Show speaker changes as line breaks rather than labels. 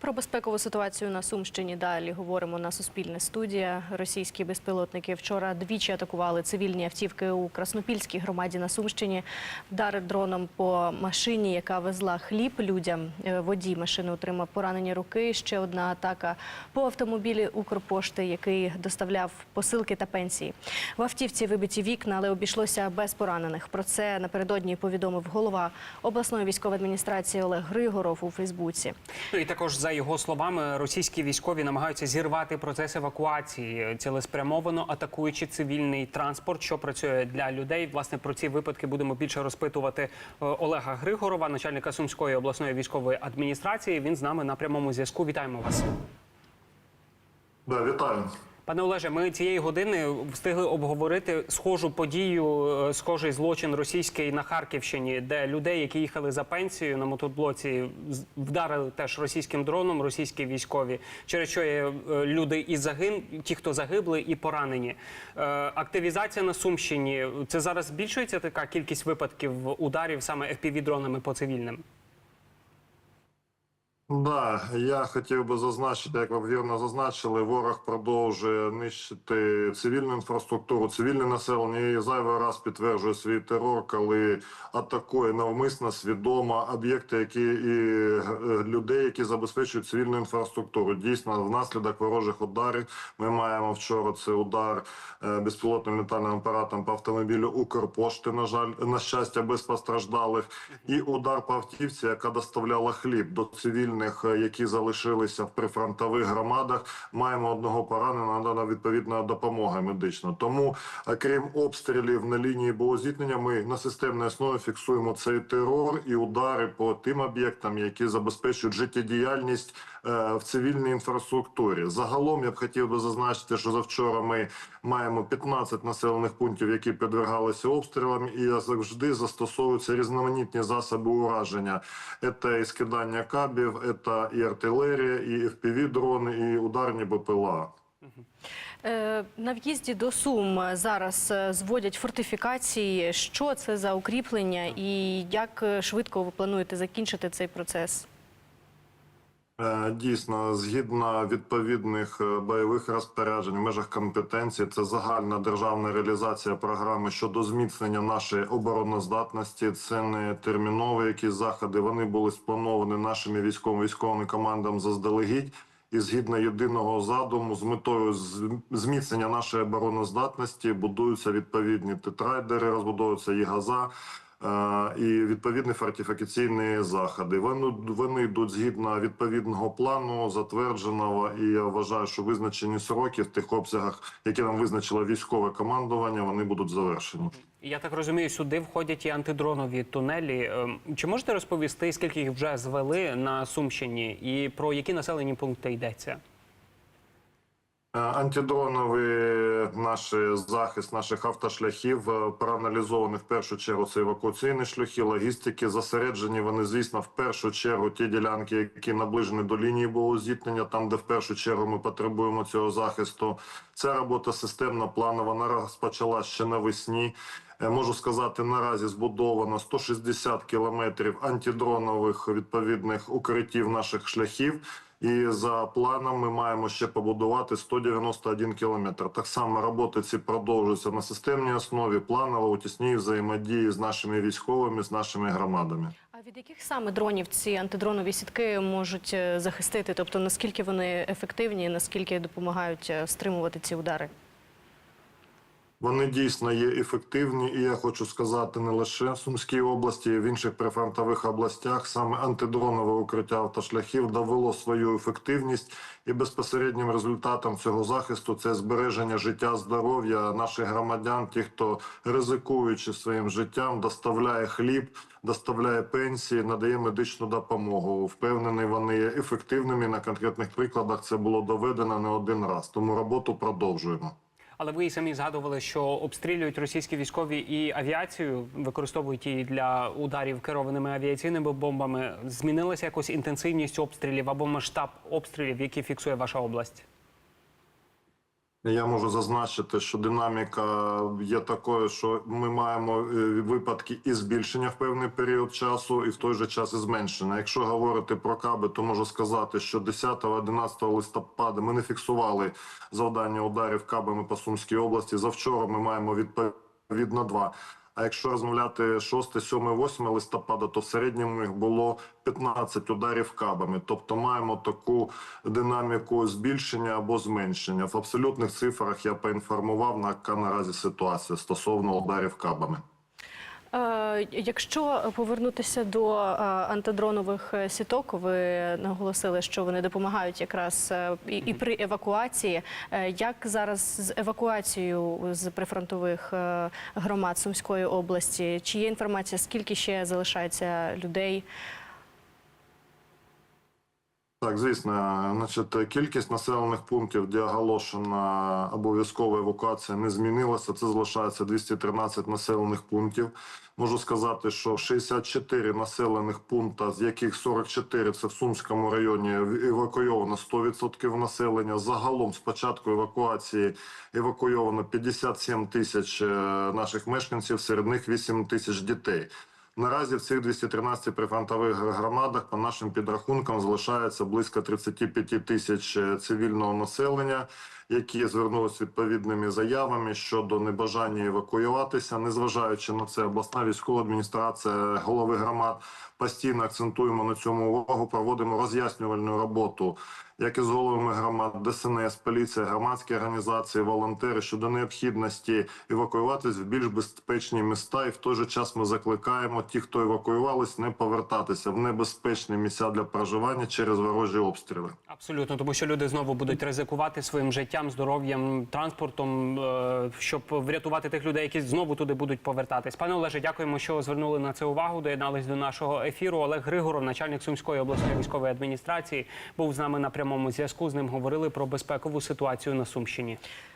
Про безпекову ситуацію на Сумщині далі говоримо на Суспільне студія. Російські безпілотники вчора двічі атакували цивільні автівки у Краснопільській громаді на Сумщині. Вдари дроном по машині, яка везла хліб людям. Е, Водій машини отримав поранені руки. Ще одна атака по автомобілі Укрпошти, який доставляв посилки та пенсії. В автівці вибиті вікна, але обійшлося без поранених. Про це напередодні повідомив голова обласної військової адміністрації Олег Григоров у Фейсбуці.
Ну і також за його словами, російські військові намагаються зірвати процес евакуації, цілеспрямовано атакуючи цивільний транспорт, що працює для людей. Власне про ці випадки будемо більше розпитувати е, Олега Григорова, начальника Сумської обласної військової адміністрації. Він з нами на прямому зв'язку. Вітаємо вас.
Да, вітаю.
Пане Олеже, ми цієї години встигли обговорити схожу подію, е, схожий злочин російський на Харківщині, де людей, які їхали за пенсією на мотоблоці, вдарили теж російським дроном, російські військові, через що є е, люди і загин, ті, хто загибли, і поранені. Е, Активізація на Сумщині це зараз збільшується така кількість випадків ударів саме fpv дронами по цивільним.
Да, я хотів би зазначити, як ви вірно зазначили, ворог продовжує нищити цивільну інфраструктуру, цивільне населення і зайвий раз підтверджує свій терор, коли атакує навмисно, свідомо об'єкти, які і е, людей, які забезпечують цивільну інфраструктуру. Дійсно, внаслідок ворожих ударів ми маємо вчора це удар е, безпілотним літальним апаратом по автомобілю Укрпошти. На жаль, на щастя, без постраждалих, і удар по автівці, яка доставляла хліб до цивільних, е, які залишилися в прифронтових громадах. Маємо одного пораненого, надана відповідна допомога медична. Тому, е, крім обстрілів на лінії боєзіткнення, ми на системній основі фіксуємо цей терор і удари по тим об'єктам, які забезпечують життєдіяльність е, в цивільній інфраструктурі. Загалом я б хотів би зазначити, що завчора ми маємо 15 населених пунктів, які підвергалися обстрілам, і завжди застосовуються різноманітні засоби ураження. Це і скидання кабів, це і артилерія, і FPV-дроны, і ударні БПЛА.
Е, На в'їзді до Сум зараз е, зводять фортифікації. Що це за укріплення і як е, швидко ви плануєте закінчити цей процес?
Е, Дійсно, згідно відповідних е, бойових розпоряджень в межах компетенції, це загальна державна реалізація програми щодо зміцнення нашої обороноздатності. Це не термінові якісь заходи. Вони були сплановані нашими військовими військовими командами заздалегідь. І згідно єдиного задуму, з метою зміцнення нашої обороноздатності будуються відповідні тетрайдери, розбудовуються і газа. І відповідні фортифікаційні заходи. Вони вони йдуть згідно відповідного плану, затвердженого, і я вважаю, що визначені сроки в тих обсягах, які нам визначило військове командування, вони будуть завершені.
Я так розумію, сюди входять і антидронові тунелі. Ем, Чи можете розповісти, скільки їх вже звели на Сумщині, і про які населені пункти йдеться?
Е, Антидроновий наш захист наших автошляхів е, проаналізований в першу чергу. Це евакуаційні шляхи, логістики. Зосереджені вони, звісно, в першу чергу ті ділянки, які наближені до лінії боєзіткнення, там де в першу чергу ми потребуємо цього захисту. Ця робота системна, планова. Вона розпочалась ще навесні. Е, Можу сказати, наразі збудовано 160 кілометрів антидронових відповідних укриттів наших шляхів. І за планом ми маємо ще побудувати 191 кілометр. Так само роботи ці продовжуються на системній основі, планово у тісній взаємодії з нашими військовими, з нашими громадами.
А від яких саме дронів ці антидронові сітки можуть е, захистити? Тобто наскільки вони ефективні, наскільки допомагають е, стримувати ці удари?
Вони дійсно є ефективні, і я хочу сказати не лише в Сумській області, в інших прифронтових областях. Саме антидронове укриття автошляхів довело свою ефективність, і безпосереднім результатом цього захисту це збереження життя, здоров'я наших громадян, ті, хто ризикуючи своїм життям, доставляє хліб, доставляє пенсії, надає медичну допомогу. Впевнений, вони є ефективними. На конкретних прикладах це було доведено не один раз. Тому роботу продовжуємо.
Але ви і самі згадували, що обстрілюють російські військові і авіацію, використовують її для ударів керованими авіаційними бомбами. Змінилася якось інтенсивність обстрілів або масштаб обстрілів, які фіксує ваша область?
Я можу зазначити, що динаміка є такою, що ми маємо е, випадки і збільшення в певний період часу, і в той же час і зменшення. Якщо говорити про каби, то можу сказати, що 10-11 листопада ми не фіксували завдання ударів кабами по Сумській області. Завчора ми маємо відповідно два. А якщо розмовляти 6, 7, 8 листопада, то в середньому їх було 15 ударів кабами. Тобто маємо таку динаміку збільшення або зменшення. В абсолютних цифрах я поінформував на яка наразі ситуація стосовно ударів кабами.
Е, Якщо повернутися до е, антидронових е, сіток, ви наголосили, що вони допомагають якраз і, при евакуації. Як зараз з евакуацією з прифронтових громад Сумської області? Чи є інформація, скільки ще залишається людей?
Так, звісно, значить, кількість населених пунктів, де оголошена обов'язкова евакуація, не змінилася. Це залишається 213 населених пунктів. Можу сказати, що 64 населених пункта, з яких 44 – це в Сумському районі, евакуйовано 100% населення. Загалом з початку евакуації евакуйовано 57 тисяч е, наших мешканців, серед них 8 тисяч дітей. Наразі в цих 213 прифронтових громадах по нашим підрахункам залишається близько 35 тисяч е, цивільного населення, які звернулися відповідними заявами щодо небажання евакуюватися. Незважаючи на це, обласна військова адміністрація, голови громад постійно акцентуємо на цьому увагу. Проводимо роз'яснювальну роботу, як і з головами громад, ДСНС, поліція, громадські організації, волонтери щодо необхідності евакуюватись в більш безпечні міста. І в той же час ми закликаємо ті, хто евакуювались, не повертатися в небезпечні місця для проживання через ворожі обстріли.
Абсолютно, тому що люди знову будуть ризикувати своїм життям, здоров'ям, транспортом, е, щоб врятувати тих людей, які знову туди будуть повертатись. Пане Олеже, дякуємо, що звернули на це увагу. Доєднались до нашого ефіру. Олег Григоров, начальник Сумської обласної військової адміністрації, був з нами на прямому зв'язку. З ним говорили про безпекову ситуацію на Сумщині.